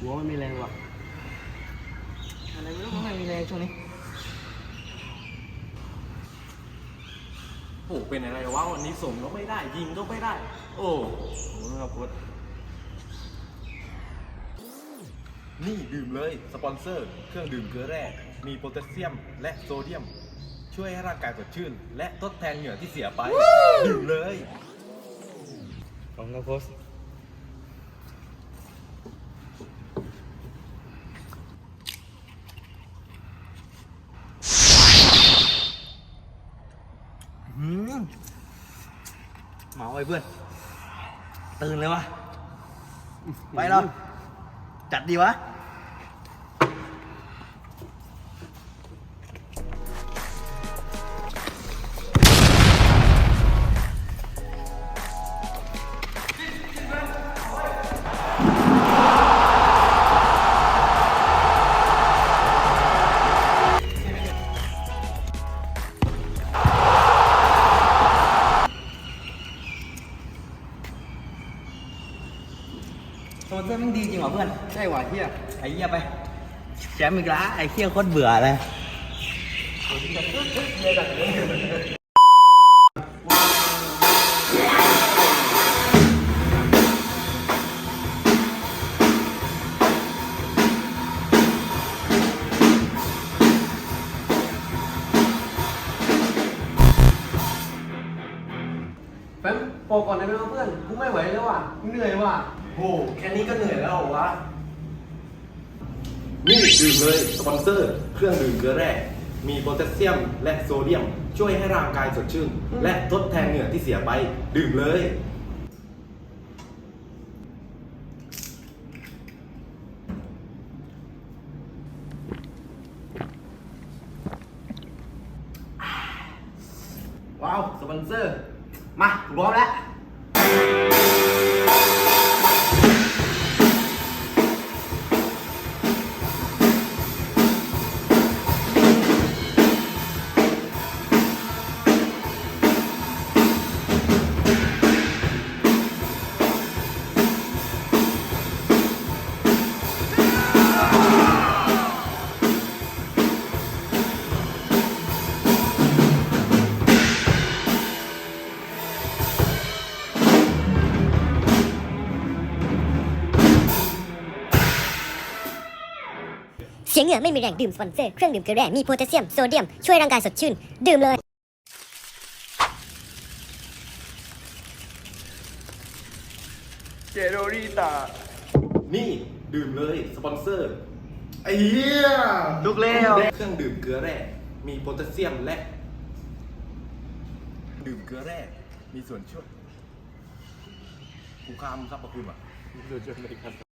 หัวมันมีแรงว่ะอะไรไม่รู้ทำไมมีแรงช่วงนี้โอ้เป็นอะไรวะวันนี้ส่งก็ไม่ได้ ยิงก็ไม่ได้ โอ้โหครับโค้ชนี่ดื่มเลย สปอนเซอร์ เครื่องดื่มเกลือแร่ มีโพแทสเซียม และโซเดียม ช่วยให้ร่างกายสดชื่น และทดแทนเหงื่อที่เสียไป ดื่มเลย ขอบคุณครับโค้ช เมาไอ้เพื่อน ตื่นเลยวะ ไปเราจัดดีวะ โซนเซอร์มันดีจริงเหรอเพื่อน ใช่ว่ะเฮียไอ้เหี้ยไป แชมป์อีกละไอ้เหี้ยโคตรเบื่อเลยแฟมพอก่อนได้ไหมวะเพื่อน กูไม่ไหวแล้วว่ะกูเหนื่อยว่ะ โอ้แค่นี้ก็เหนื่อยแล้วเหรอวะ นี่ดื่มเลยสปอนเซอร์ เครื่องดื่มเกลือแร่มีโพแทสเซียมและโซเดียม ช่วยให้ร่างกายสดชื่น และทดแทนเหงื่อที่เสียไป ดื่มเลย ว้าว สปอนเซอร์ มากูพร้อมแล้ว เสียเหงื่อไม่มีแรงดื่มสปอนเซอร์เครื่องดื่มเกลือแร่มีโพแทสเซียมโซเดียมช่วยร่างกายสดชื่น ดื่มเลย เจโรริตานี่ดื่มเลยสปอนเซอร์ไอ้เหี้ยลุกเร็วเครื่องดื่มเกลือแร่ มีโพแทสเซียมและ ดื่มเกลือแร่ มีส่วนช่วยผู้คามครับประคุณว่ะดูจนในกัน